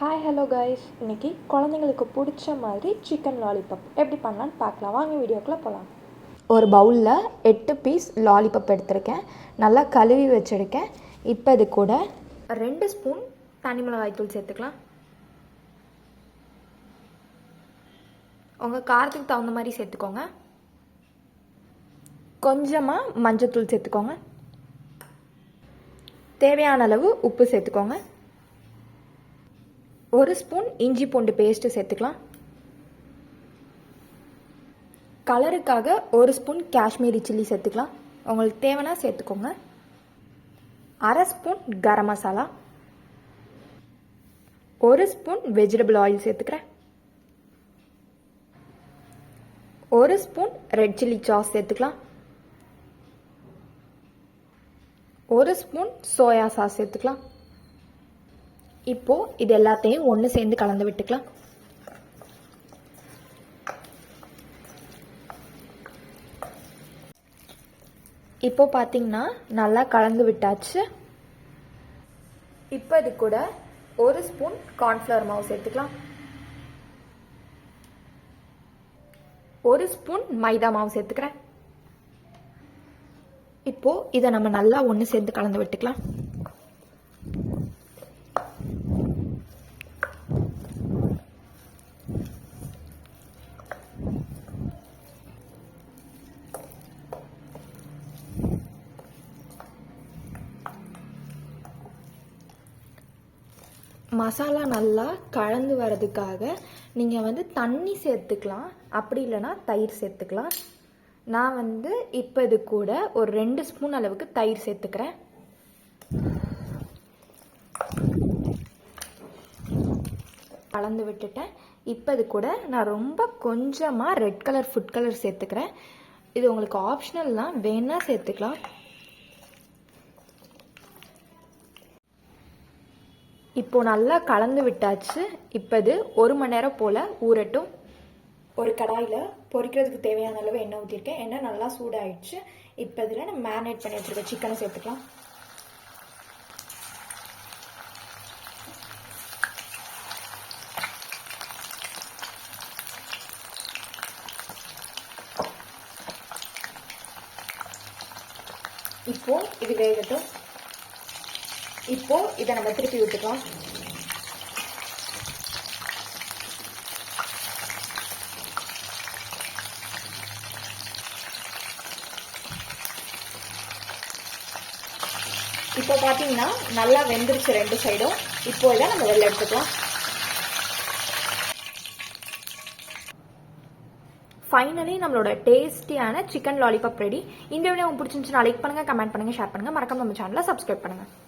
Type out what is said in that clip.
Hi hello guys இன்னைக்கு குழந்தைங்களுக்கு பிடிச்ச மாதிரி சிக்கன் லாலிபப் எப்படி பண்ணலான்னு பார்க்கலாம். வாங்க வீடியோக்குள்ளே போகலாம் ஒரு பவுலில் எட்டு பீஸ் லாலிபப் எடுத்திருக்கேன். நல்லா கழுவி வச்சுருக்கேன். இப்போ இது கூட ரெண்டு ஸ்பூன் தனி மிளகாய் தூள் சேர்த்துக்கலாம். உங்கள் காரத்துக்கு தகுந்த மாதிரி சேர்த்துக்கோங்க. கொஞ்சமாக மஞ்சத்தூள் சேர்த்துக்கோங்க. தேவையான அளவு உப்பு சேர்த்துக்கோங்க. ஒரு ஸ்பூன் இஞ்சி பூண்டு பேஸ்ட்டு சேர்த்துக்கலாம். கலருக்காக ஒரு ஸ்பூன் காஷ்மீரி சில்லி சேர்த்துக்கலாம். உங்களுக்கு தேவைன்னா சேர்த்துக்கோங்க. அரை ஸ்பூன் கரம் மசாலா. ஒரு ஸ்பூன் வெஜிடபிள் ஆயில் சேர்த்துக்கிறேன். ஒரு ஸ்பூன் ரெட் சில்லி சாஸ் சேர்த்துக்கலாம். ஒரு ஸ்பூன் சோயா சாஸ் சேர்த்துக்கலாம். இப்போ இது எல்லாத்தையும் ஒன்று சேர்ந்து கலந்து விட்டுக்கலாம். இப்போ பார்த்தீங்கன்னா நல்லா கலந்து விட்டாச்சு. இப்போ இது கூட ஒரு ஸ்பூன் கார்ன்ஃப்ளவர் மாவு சேர்த்துக்கலாம். ஒரு ஸ்பூன் மைதா மாவு சேர்த்துக்கிறேன். இப்போ இதை நம்ம நல்லா ஒன்று சேர்ந்து கலந்து விட்டுக்கலாம். மசாலா நல்லா கலந்து வர்றதுக்காக நீங்கள் வந்து தண்ணி சேர்த்துக்கலாம். அப்படி இல்லைன்னா தயிர் சேர்த்துக்கலாம். நான் வந்து இப்போ இது கூட ஒரு ரெண்டு ஸ்பூன் அளவுக்கு தயிர் சேர்த்துக்கிறேன். கலந்து விட்டுட்டேன். இப்போ இது கூட நான் ரொம்ப கொஞ்சமாக ரெட் கலர் ஃபுட் கலர் சேர்த்துக்கிறேன். இது உங்களுக்கு ஆப்ஷனல்லாம் வேணால் சேர்த்துக்கலாம். இப்போ நல்லா கலந்து விட்டாச்சு. இப்போ இது ஒரு மணி நேரம் போல் ஊறட்டும். ஒரு கடாயில் பொரிக்கிறதுக்கு தேவையான அளவு எண்ணெய் ஊற்றிருக்கேன் எண்ணெய் நல்லா சூடாயிடுச்சு. இப்போ இதில் நம்ம மேரினேட் பண்ணி வச்சுருக்கேன் சிக்கனை சேர்த்துக்கலாம். இப்போ இது வேகட்டும். இப்போ இதை நம்ம திருப்பி விட்டுக்கலாம் இப்போ பார்த்தீங்கன்னா நல்லா வெந்துருச்சு ரெண்டு சைடும். இப்போ இதை நம்ம வெளில எடுத்துக்கலாம். ஃபைனலி நம்மளோட டேஸ்டியான சிக்கன் லாலிபாப் ரெடி இந்த வீடியோ உங்களுக்கு பிடிச்சிருந்துச்சுன்னா லைக் பண்ணுங்கள் கமெண்ட் பண்ணுங்கள் ஷேர் பண்ணுங்கள் மறக்காம நம்ம சேனலை சப்ஸ்கிரைப் பண்ணுங்கள்